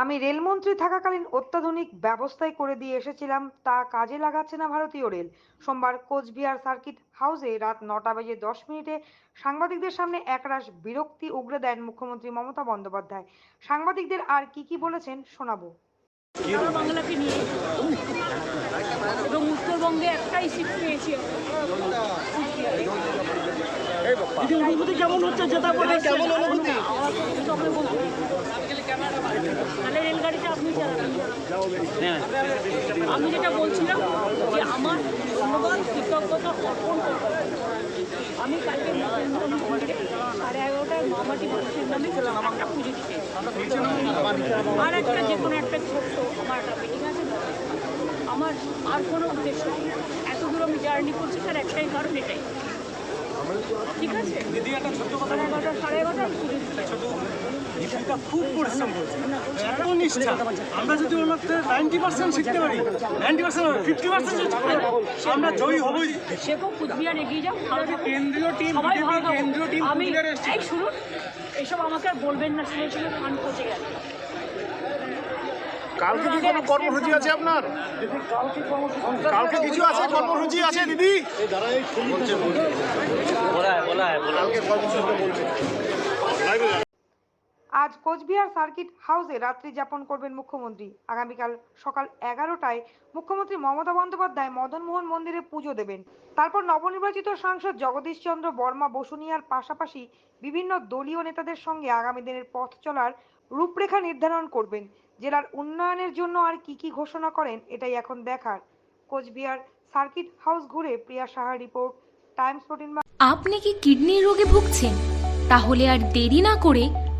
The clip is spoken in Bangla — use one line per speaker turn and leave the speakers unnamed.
আমি রেলমন্ত্রী থাকাকালীন অত্যাধুনিক ব্যবস্থাই করে দিয়ে এসেছিলাম তা কাজে লাগাচ্ছে না ভারতীয় রেল। সোমবার কোচবিহার সার্কিট হাউসে রাত নটা বেজে দশ মিনিটে সাংবাদিকদের সামনে একরাশ বিরক্তি উগরে দেন মুখ্যমন্ত্রী মমতা বন্দ্যোপাধ্যায়। সাংবাদিকদের আর কি কি বলেছেন শোনাবো।
বাংলাকে নিয়ে এবং উত্তরবঙ্গে একটাই সিট পেয়েছি।
অনুভূতি কেমন হচ্ছে যেটা বলে কেমন অনুভূতি
তাহলে রেলগাড়িটা আপনি চালাবেন আমি যেটা বলছিলাম যে আমার ধন্যবাদ, কৃতজ্ঞতা অর্পণ আমি কালকে সাড়ে এগারোটায় মামাটি মানুষের নামে একটা পুজো দিতে আর একটা যে কোনো একটা ছোট্ট আমার একটা মিটিং আছে। আমার আর কোনো উদ্দেশ্য নেই। এত দূর আমি জার্নি করছি, তার একটাই কারণ এটাই। ঠিক আছে?
দিদি একটা ছোট্ট কথা
সাড়ে এগারোটা সাড়ে এগারোটা আমি পুজো দিতে
দিদিটা খুব পরিশ্রম করছে। এত নিষ্ঠা। আমরা যদি ওর মধ্যে নাইনটি পার্সেন্ট শিখতে পারি নাইনটি পার্সেন্ট ফিফটি পার্সেন্ট আমরা জয়ী হবই।
সে খুব কুচবিহার এগিয়ে যাও
কেন্দ্রীয় টিম কেন্দ্রীয় টিম
আমি এই শুনুন এসব আমাকে আর বলবেন না শুনে শুনে কান পচে গেল
কালকে কি কোনো কর্মসূচি আছে আপনার? কালকে কিছু আছে? কর্মসূচি আছে দিদি? কালকে কর্মসূচি বলছে।
আজ কোচবিহার সার্কিট হাউসে রাত্রি যাপন করবেন মুখ্যমন্ত্রী। আগামীকাল সকাল এগারোটায় মুখ্যমন্ত্রী মমতা বন্দ্যোপাধ্যায় মদনমোহন মন্দিরে পুজো দেবেন। তারপর নবনির্বাচিত সাংসদ জগদীশ চন্দ্র বর্মা বসুনিয়ার পাশাপাশি বিভিন্ন দলীয় নেতাদের সঙ্গে আগামী দিনের পথ চলার রূপরেখা নির্ধারণ করবেন। জেলার উন্নয়নের জন্য আর কি কি ঘোষণা করেন এটাই এখন দেখার। কোচবিহার সার্কিট হাউস ঘুরে প্রিয়া সাহার রিপোর্ট, টাইমস ফোর্টিন
আপনি কি কিডনির রোগে ভুগছেন? তাহলে আর দেরি না করে